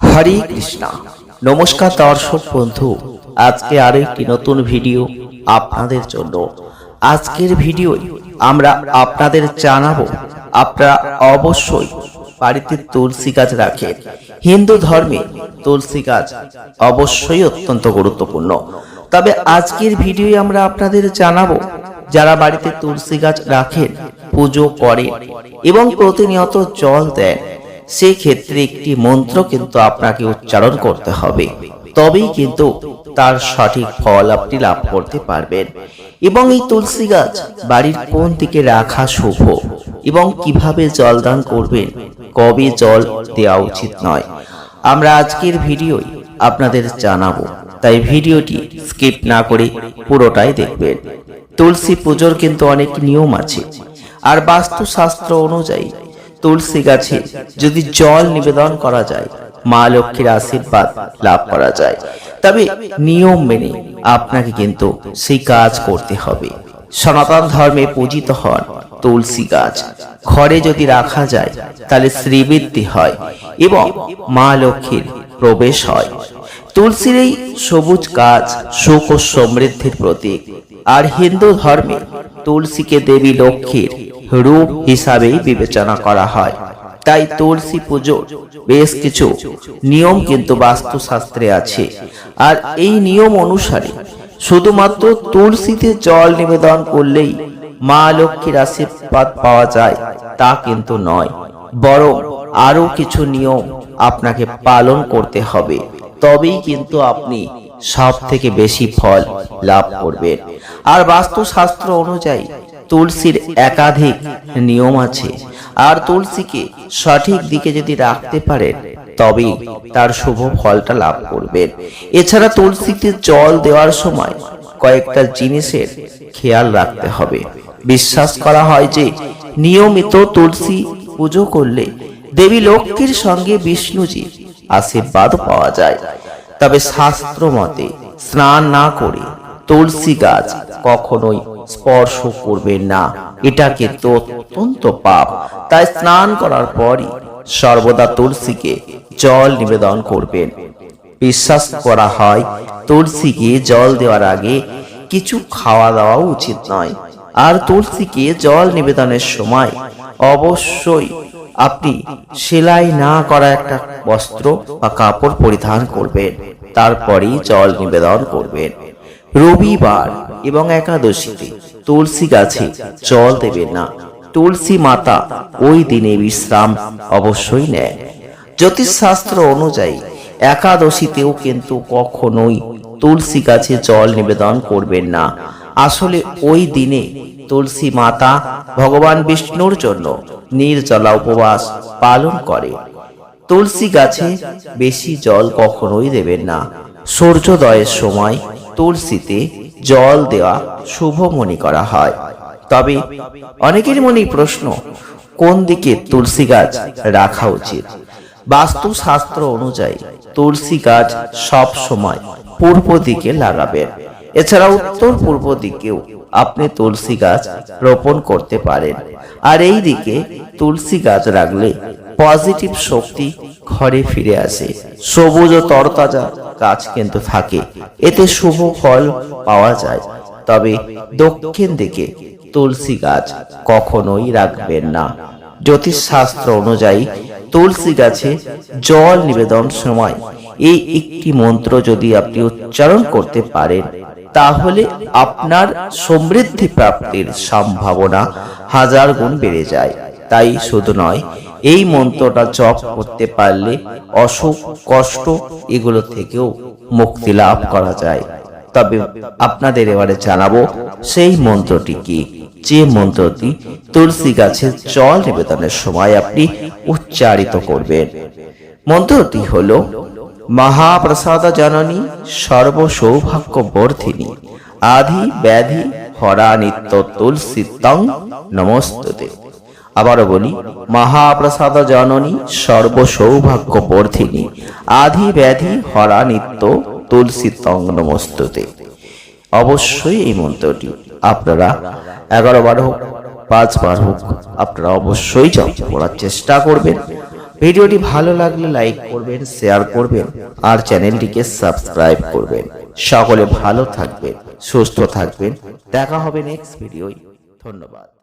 হরে কৃষ্ণা। নমস্কার দর্শক বন্ধু, আজকে আরও একটি নতুন ভিডিও আপনাদের জন্য। আজকের ভিডিওয় আমরা আপনাদের জানাব, আপনারা অবশ্যই বাড়িতে তুলসী গাছ রাখেন। হিন্দু ধর্মে তুলসী গাছ অবশ্যই অত্যন্ত গুরুত্বপূর্ণ। তবে আজকের ভিডিওয়ে আমরা আপনাদের জানাব, যারা বাড়িতে তুলসী গাছ রাখেন, পুজো করেন এবং প্রতিনিয়ত জল দেন সেক্ষেত্রে একটি মন্ত্র কিন্তু আপনাকে উচ্চারণ করতে হবে। তবেই কিন্তু তার সঠিক ফল আপনি লাভ করতে পারবেন। এবং এই তুলসী গাছ বাড়ির কোন দিকে রাখা শুভ এবং কীভাবে জলদান করবেন, কবে জল দেওয়া উচিত নয়, আমরা আজকের ভিডিওয় আপনাদের জানাব। তাই ভিডিওটি স্কিপ না করে পুরোটাই দেখবেন। তুলসী পুজোর কিন্তু অনেক নিয়ম আছে। আর বাস্তুশাস্ত্র অনুযায়ী তুলসী গাছে যদি জল নিবেদন করা যায়, মা লক্ষ্মীর আশীর্বাদ লাভ করা যায়। তবে নিয়ম মেনে আপনাকে কিন্তু সেই কাজ করতে হবে। সনাতন ধর্মে পূজিত হন তুলসী গাছ। ঘরে যদি রাখা যায়, তাহলে শ্রীবৃদ্ধি হয় এবং মা লক্ষ্মীর প্রবেশ হয়। তুলসীর এই সবুজ গাছ সুখ ও সমৃদ্ধির প্রতীক। আর হিন্দু ধর্মে তুলসীকে দেবী লক্ষ্মীর রূপ হিসাবেই বিবেচনা করা হয়। তাই তুলসী পুজোর বেশ কিছু নিয়ম কিন্তু বাস্তুশাস্ত্রে আছে। আর এই নিয়ম অনুসারে শুধুমাত্র তুলসীতে জল নিবেদন করলেই মা লক্ষ্মীর আশীর্বাদ পাওয়া যায়, তা কিন্তু নয়। বরং আরও কিছু নিয়ম আপনাকে পালন করতে হবে। তবেই কিন্তু আপনি সব থেকে বেশি ফল লাভ করবেন। আর বাস্তুশাস্ত্র অনুযায়ী তুলসীর একাধিক নিয়ম আছে। আর তুলসীকে সঠিক দিকে যদি রাখতে পারেন তবেই তার শুভ ফলটা লাভ করবেন এছাড়া তুলসীতে জল দেওয়ার সময় কয়েকটা জিনিসের খেয়াল রাখতে হবে। বিশ্বাস করা হয় যে, নিয়মিত তুলসী পুজো করলে দেবী লক্ষ্মীর সঙ্গে বিষ্ণুজি আশীর্বাদ পাওয়া যায়। তবে শাস্ত্র মতে, স্নান না করে তুলসী গাছ কখনোই স্পর্শ করবেন না। এটা কিন্তু অত্যন্ত পাপ। তাই স্নান করার পরই সর্বদা তুলসীকে জল নিবেদন করবেন। বিশ্বাস করা হয়, তুলসীকে জল দেওয়ার আগে কিছু খাওয়া দাওয়া উচিত নয়। আর তুলসীকে জল নিবেদনের সময় অবশ্যই আপনি সেলাই না করা একটা বস্ত্র বা কাপড় পরিধান করবেন। তারপরেই জল নিবেদন করবেন। রবিবার এবং একাদশীতে তুলসী গাছে জল দেবেন না। তুলসী মাতা ওই দিনে বিশ্রাম অবশ্যই নেয়। জ্যোতিষশাস্ত্র অনুযায়ী, একাদশীতেও কিন্তু কখনোই তুলসী গাছে জল নিবেদন করবেন না। আসলে ওই দিনে তুলসী মাতা ভগবান বিষ্ণুর জন্য নির্জলা উপবাস পালন করে। তুলসী গাছে বেশি জল কখনোই দেবেন না। সূর্যোদয়ের সময় তুলসীতে জল দেওয়া শুভ মনে করা হয়। তবে অনেকের মনে প্রশ্ন, কোন দিকে তুলসী গাছ রাখা উচিত? বাস্তুশাস্ত্র অনুযায়ী তুলসী গাছ সব সময় পূর্ব দিকে লাগাবেন এছাড়া উত্তর পূর্ব দিকেও আপনি তুলসী গাছ রোপণ করতে পারেন। আর এই দিকে তুলসী গাছ রাখলে পজিটিভ শক্তি ঘরে ফিরে আসে। সবুজ ও তরতাজা গাছ কিন্তু থাকে। এতে শুভ ফল পাওয়া যায়। তবে দক্ষিণ দিকে তুলসী গাছ কখনোই রাখবেন না। জ্যোতিষশাস্ত্র অনুযায়ী তুলসী গাছে জল নিবেদন সময়। এই একটি মন্ত্র যদি আপনি উচ্চারণ করতে পারেন, তাহলে আপনার সমৃদ্ধি প্রাপ্তির সম্ভাবনা হাজার গুণ বেড়ে যায়। তাই শুধু নয় এই মন্ত্রটা জপ করতে পারলে অসুখ, কষ্ট এগুলো থেকেও মুক্তি লাভ করা যায়। তবে আপনাদের এবারে জানাব, সেই মন্ত্রটি কি? যে মন্ত্রটি তুলসী গাছের জল নিবেদনের সময় আপনি উচ্চারিত করবেন। মন্ত্রটি হল, মহাপ্রসাদ জননী সর্ব সৌভাগ্য বর্ধিনী আধি ব্যাধি হরা নিত্য তুলসী তং নমস্তুতে। আবারও বলি, মহাপ্রসাদ জননী সর্ব সৌভাগ্য বর্ধিনী আধি ব্যাধি হরা নিত্য তুলসী তং নমস্তুতে। অবশ্যই এই মন্ত্রটি আপনারা এগারো বার হোক পাঁচবার হোক, আপনারা অবশ্যই জপ করার চেষ্টা করবেন। ভিডিওটি ভালো লাগলে লাইক করবেন, শেয়ার করবেন, আর চ্যানেলটিকে সাবস্ক্রাইব করবেন। সকলে ভালো থাকবেন, সুস্থ থাকবেন। দেখা হবে নেক্সট ভিডিওয়। ধন্যবাদ।